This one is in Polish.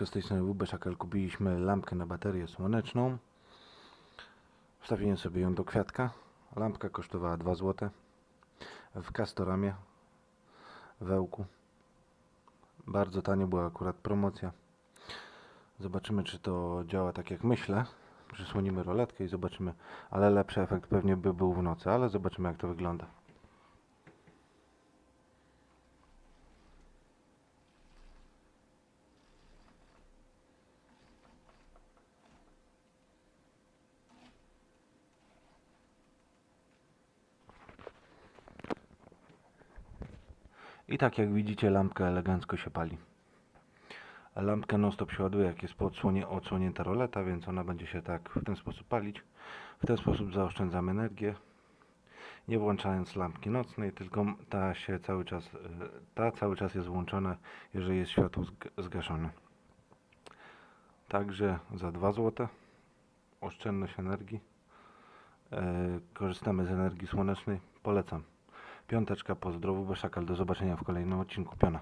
Z tej strony WB Szakal kupiliśmy lampkę na baterię słoneczną. Wstawiłem sobie ją do kwiatka. Lampka kosztowała 2 zł. W Castoramie. W Ełku. Bardzo tanio była akurat promocja. Zobaczymy czy to działa tak jak myślę. Przysłonimy roletkę i zobaczymy. Ale lepszy efekt pewnie by był w nocy, ale zobaczymy jak to wygląda. I tak jak widzicie lampka elegancko się pali. Lampkę non stop się ładuje jak jest po odsłonie, odsłonięta roleta, więc ona będzie się tak w ten sposób palić. W ten sposób zaoszczędzamy energię. Nie włączając lampki nocnej, tylko ta się cały czas, ta cały czas jest włączona, jeżeli jest światło zg- zgaszone. Także za 2 zł oszczędność energii. E, korzystamy z energii słonecznej. Polecam. Piąteczka, pozdrowu, Beszakal. Do zobaczenia w kolejnym odcinku Piona.